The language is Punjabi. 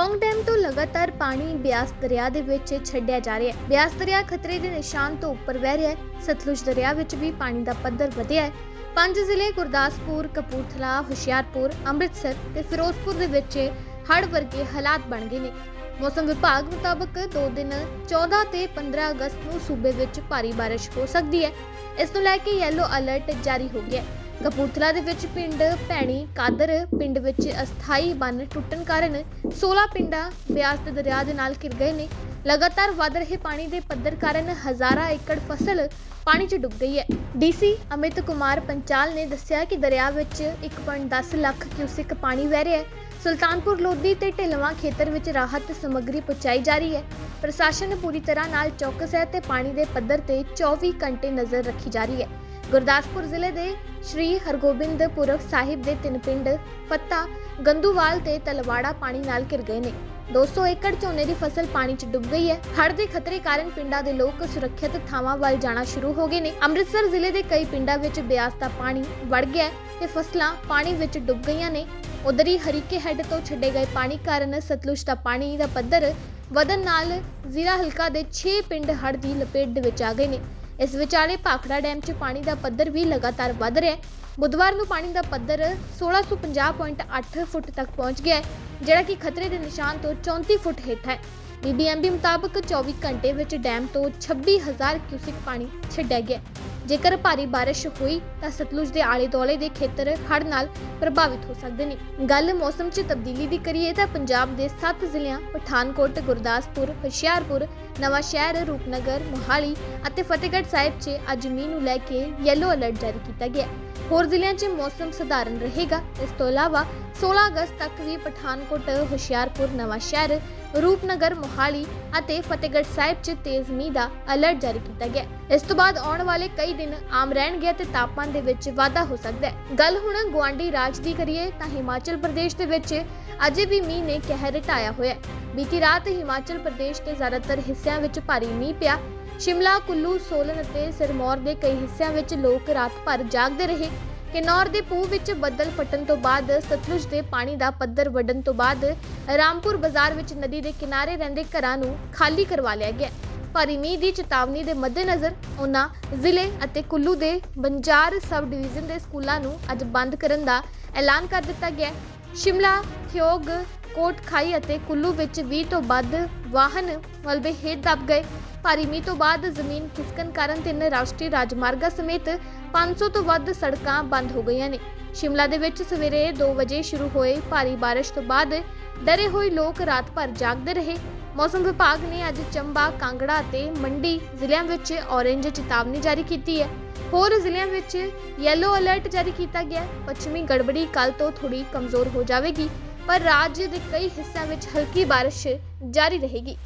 ਪੌਂਗ ਡੈਮ ਤੋਂ ਲਗਾਤਾਰ ਪਾਣੀ ਬਿਆਸ ਦਰਿਆ ਦੇ ਵਿੱਚ ਛੱਡਿਆ ਜਾ ਰਿਹਾ ਹੈ। ਬਿਆਸ ਦਰਿਆ ਖਤਰੇ ਦੇ ਨਿਸ਼ਾਨ ਤੋਂ ਉੱਪਰ ਵਹਿ ਰਿਹਾ ਹੈ। ਸਤਲੁਜ ਦਰਿਆ ਵਿੱਚ ਵੀ ਪਾਣੀ ਦਾ ਪੱਧਰ ਵਧਿਆ ਹੈ। ਪੰਜ ਜ਼ਿਲ੍ਹੇ ਗੁਰਦਾਸਪੁਰ, ਕਪੂਰਥਲਾ, ਹੁਸ਼ਿਆਰਪੁਰ, ਅੰਮ੍ਰਿਤਸਰ ਤੇ ਫਿਰੋਜ਼ਪੁਰ ਦੇ ਵਿੱਚ ਹੜ ਵਰਗੇ ਹਾਲਾਤ ਬਣ ਗਏ ਨੇ। ਮੌਸਮ ਵਿਭਾਗ ਮੁਤਾਬਕ 2 ਦਿਨ 14 ਤੇ 15 ਅਗਸਤ ਨੂੰ ਸੂਬੇ ਵਿੱਚ ਭਾਰੀ ਬਾਰਿਸ਼ ਹੋ ਸਕਦੀ ਹੈ। ਇਸ ਤੋਂ ਲੈ ਕੇ ਯੈਲੋ ਅਲਰਟ ਜਾਰੀ ਹੋ ਗਿਆ ਹੈ। ਕਪੂਰਥਲਾ ਦੇ ਵਿੱਚ ਪਿੰਡ ਭੈਣੀ ਕਾਦਰ ਪਿੰਡ ਵਿੱਚ ਅਸਥਾਈ ਬੰਨ ਟੁੱਟਣ ਕਾਰਨ 16 ਪਿੰਡਾਂ ਬਿਆਸ ਦੇ ਦਰਿਆ ਦੇ ਨਾਲ ਘਿਰ ਗਏ ਨੇ। ਲਗਾਤਾਰ ਵਧ ਰਹੇ ਪਾਣੀ ਦੇ ਪੱਧਰ ਕਾਰਨ ਹਜ਼ਾਰਾਂ ਏਕੜ ਫਸਲ ਪਾਣੀ 'ਚ ਡੁੱਬ ਗਈ ਹੈ। ਡੀਸੀ ਅਮਿਤ ਕੁਮਾਰ ਪੰਚਾਲ ਨੇ ਦੱਸਿਆ ਕਿ ਦਰਿਆ ਵਿੱਚ 1.10 ਲੱਖ ਕਿਊਸਿਕ ਪਾਣੀ ਵਹਿ ਰਿਹਾ ਹੈ। ਸੁਲਤਾਨਪੁਰ ਲੋਧੀ ਤੇ ਢਿਲਵਾਂ ਖੇਤਰ ਵਿੱਚ ਰਾਹਤ ਸਮੱਗਰੀ ਪਹੁੰਚਾਈ ਜਾ ਰਹੀ ਹੈ। ਪ੍ਰਸ਼ਾਸਨ ਪੂਰੀ ਤਰ੍ਹਾਂ ਨਾਲ ਚੌਕਸ ਹੈ ਤੇ ਪਾਣੀ ਦੇ ਪੱਧਰ ਤੇ 24 ਘੰਟੇ ਨਜ਼ਰ ਰੱਖੀ ਜਾ ਰਹੀ ਹੈ। ਗੁਰਦਾਸਪੁਰ ਜ਼ਿਲ੍ਹੇ ਦੇ ਸ਼੍ਰੀ ਹਰਗੋਬਿੰਦਪੁਰ ਸਾਹਿਬ ਦੇ ਤਿੰਨ ਪਿੰਡ ਫੱਤਾ, ਗੰਦੂਵਾਲ ਤੇ ਤਲਵਾੜਾ ਪਾਣੀ ਨਾਲ ਘਿਰ ਗਏ ਨੇ। 200 ਏਕੜ ਝੋਨੇ ਦੀ ਫਸਲ ਪਾਣੀ 'ਚ ਡੁੱਬ ਗਈ ਹੈ। ਹੜ੍ਹ ਦੇ ਖਤਰੇ ਕਾਰਨ ਪਿੰਡਾਂ ਦੇ ਲੋਕ ਸੁਰੱਖਿਅਤ ਥਾਵਾਂ ਵੱਲ ਜਾਣਾ ਸ਼ੁਰੂ ਹੋ ਗਏ ਨੇ। ਅੰਮ੍ਰਿਤਸਰ ਜ਼ਿਲ੍ਹੇ ਦੇ ਕਈ ਪਿੰਡਾਂ ਵਿੱਚ ਬਿਆਸ ਦਾ ਪਾਣੀ ਵੜ ਗਿਆ ਤੇ ਫਸਲਾਂ ਪਾਣੀ ਵਿੱਚ ਡੁੱਬ ਗਈਆਂ ਨੇ। ਉਧਰ ਹੀ ਹਰੀਕੇ ਹੈੱਡ ਤੋਂ ਛੱਡੇ ਗਏ ਪਾਣੀ ਕਾਰਨ ਸਤਲੁਜ ਦਾ ਪਾਣੀ ਦਾ ਪੱਧਰ ਵਧਣ ਨਾਲ ਜ਼ਿਲ੍ਹਾ ਹਲਕਾ ਦੇ 6 ਪਿੰਡ ਹੜ੍ਹ ਦੀ ਲਪੇਟ ਦੇ ਵਿੱਚ ਆ ਗਏ ਨੇ। ਇਸ ਵਿਚਾਲੇ ਭਾਖੜਾ ਡੈਮ 'ਚ ਪਾਣੀ ਦਾ ਪੱਧਰ ਵੀ ਲਗਾਤਾਰ ਵੱਧ ਰਿਹਾ ਹੈ। ਬੁੱਧਵਾਰ ਨੂੰ ਪਾਣੀ ਦਾ ਪੱਧਰ 1650.8 ਫੁੱਟ ਤੱਕ ਪਹੁੰਚ ਗਿਆ ਹੈ, ਜਿਹੜਾ ਕਿ ਖਤਰੇ ਦੇ ਨਿਸ਼ਾਨ ਤੋਂ 34 ਫੁੱਟ ਹੇਠ ਹੈ। ਬੀਬੀਐਮਬੀ ਮੁਤਾਬਕ 24 ਘੰਟੇ ਵਿੱਚ ਡੈਮ ਤੋਂ 26000 ਕਿਊਸਿਕ ਪਾਣੀ ਛੱਡਿਆ ਗਿਆ ਜੇਕਰ ਭਾਰੀ ਬਾਰਿਸ਼ ਹੋਈ ਤਾਂ ਸਤਲੁਜ ਦੇ ਆਲੇ-ਦੁਆਲੇ ਦੇ ਖੇਤਰ ਹੜ੍ਹ ਨਾਲ ਪ੍ਰਭਾਵਿਤ ਹੋ ਸਕਦੇ ਨੇ ਗੱਲ ਮੌਸਮ 'ਚ ਤਬਦੀਲੀ ਦੀ ਕਰੀਏ ਤਾਂ ਪੰਜਾਬ ਦੇ 7 ਜ਼ਿਲ੍ਹਿਆਂ ਪਠਾਨਕੋਟ, ਗੁਰਦਾਸਪੁਰ, ਹੁਸ਼ਿਆਰਪੁਰ, ਨਵਾਂਸ਼ਹਿਰ, ਰੂਪਨਗਰ, ਮੋਹਾਲੀ ਅਤੇ ਫਤਿਹਗੜ੍ਹ ਸਾਹਿਬ 'ਚ ਅੱਜ ਮੀਂਹ ਨੂੰ ਲੈ ਕੇ ਯੈਲੋ ਅਲਰਟ ਜਾਰੀ ਕੀਤਾ ਗਿਆ ਹੈ। ਹੋਰ ਜ਼ਿਲ੍ਹਿਆਂ 'ਚ ਮੌਸਮ ਸਧਾਰਨ ਰਹੇਗਾ। ਇਸ ਤੋਂ ਇਲਾਵਾ 16 ਅਗਸਤ ਤੱਕ ਵੀ ਪਠਾਨਕੋਟ, ਹੁਸ਼ਿਆਰਪੁਰ, ਨਵਾਂ ਸ਼ਹਿਰ, ਰੂਪਨਗਰ, ਮੋਹਾਲੀ ਅਤੇ ਫਤਿਹਗੜ੍ਹ ਸਾਹਿਬ 'ਚ ਤੇਜ਼ ਮੀਂਹ ਦਾ ਅਲਰਟ ਜਾਰੀ ਕੀਤਾ ਗਿਆ ਇਸ ਤੋਂ ਬਾਅਦ ਆਉਣ ਵਾਲੇ ਕਈ ਦਿਨ ਆਮ ਰਹਿਣਗੇ ਤੇ ਤਾਪਮਾਨ ਦੇ ਵਿੱਚ ਵਾਧਾ ਹੋ ਸਕਦਾ ਹੈ। ਗੱਲ ਹੁਣ ਗੁਆਂਢੀ ਰਾਜ ਦੀ ਕਰੀਏ ਤਾਂ ਹਿਮਾਚਲ ਪ੍ਰਦੇਸ਼ ਦੇ ਵਿੱਚ ਅਜੇ ਵੀ ਮੀਂਹ ਨੇ ਕਹਿਰ ਢਾਇਆ ਹੋਇਆ ਹੈ। ਬੀਤੀ ਰਾਤ ਹਿਮਾਚਲ ਪ੍ਰਦੇਸ਼ ਦੇ ਜ਼ਿਆਦਾਤਰ ਹਿੱਸਿਆਂ ਵਿੱਚ ਭਾਰੀ ਮੀਂਹ ਪਿਆ। ਸ਼ਿਮਲਾ, ਕੁੱਲੂ, ਸੋਲਨ ਅਤੇ ਸਿਰਮੌਰ ਦੇ ਕਈ ਹਿੱਸਿਆਂ ਵਿੱਚ ਲੋਕ ਰਾਤ ਭਰ ਜਾਗਦੇ ਰਹੇ। ਕਿਨੌਰ ਦੇ ਪੂਹ ਵਿੱਚ ਬੱਦਲ ਫਟਣ ਤੋਂ ਬਾਅਦ ਸਤਲੁਜ ਦੇ ਪਾਣੀ ਦਾ ਪੱਧਰ ਵੱਢਣ ਤੋਂ ਬਾਅਦ ਰਾਮਪੁਰ ਬਾਜ਼ਾਰ ਵਿੱਚ ਨਦੀ ਦੇ ਕਿਨਾਰੇ ਰਹਿੰਦੇ ਘਰਾਂ ਨੂੰ ਖਾਲੀ ਕਰਵਾ ਲਿਆ ਗਿਆ। ਭਾਰੀ ਮੀਂਹ ਦੀ ਚੇਤਾਵਨੀ ਦੇ ਮੱਦੇਨਜ਼ਰ ਉਹਨਾਂ ਜ਼ਿਲ੍ਹੇ ਅਤੇ ਕੁੱਲੂ ਦੇ ਬੰਜਾਰ ਸਬ ਡਿਵੀਜ਼ਨ ਦੇ ਸਕੂਲਾਂ ਨੂੰ ਅੱਜ ਬੰਦ ਕਰਨ ਦਾ ਐਲਾਨ ਕਰ ਦਿੱਤਾ ਗਿਆ। ਸ਼ਿਮਲਾ, ਥਿਓਗ ਕੋਟਖਾਈ ਅਤੇ ਕੁੱਲੂ ਵਿੱਚ 20 ਤੋਂ ਵੱਧ ਵਾਹਨ ਮਲਬੇ ਹੇਠ ਦਬ ਗਏ। ਭਾਰੀ ਮੀਂਹ ਤੋਂ ਬਾਅਦ ਜ਼ਮੀਨ ਖਿਸਕਣ ਕਾਰਨ ਤਿੰਨ ਰਾਸ਼ਟਰੀ ਰਾਜਮਾਰਗਾਂ ਸਮੇਤ 500 ਤੋਂ ਵੱਧ ਸੜਕਾਂ ਬੰਦ ਹੋ ਗਈਆਂ ਨੇ। ਸ਼ਿਮਲਾ ਦੇ ਵਿੱਚ ਸਵੇਰੇ 2 ਵਜੇ ਸ਼ੁਰੂ ਹੋਏ ਭਾਰੀ ਬਾਰਿਸ਼ ਤੋਂ ਬਾਅਦ ਡਰੇ ਹੋਏ ਲੋਕ ਰਾਤ ਭਰ ਜਾਗਦੇ ਰਹੇ। ਮੌਸਮ ਵਿਭਾਗ ਨੇ ਅੱਜ ਚੰਬਾ, ਕਾਂਗੜਾ ਅਤੇ ਮੰਡੀ ਜ਼ਿਲ੍ਹਿਆਂ ਵਿੱਚ ਔਰੇਂਜ ਚੇਤਾਵਨੀ ਜਾਰੀ ਕੀਤੀ ਹੈ। ਹੋਰ ਜ਼ਿਲ੍ਹਿਆਂ ਵਿੱਚ ਯੈਲੋ ਅਲਰਟ ਜਾਰੀ ਕੀਤਾ ਗਿਆ। ਹੈ ਪੱਛਮੀ ਗੜਬੜੀ ਕੱਲ ਤੋਂ ਥੋੜੀ ਕਮਜ਼ੋਰ ਹੋ ਜਾਵੇਗੀ। ਪਰ ਰਾਜ ਦੇ ਕਈ ਹਿੱਸਿਆਂ ਵਿੱਚ ਹਲਕੀ ਬਾਰਿਸ਼ ਜਾਰੀ ਰਹੇਗੀ।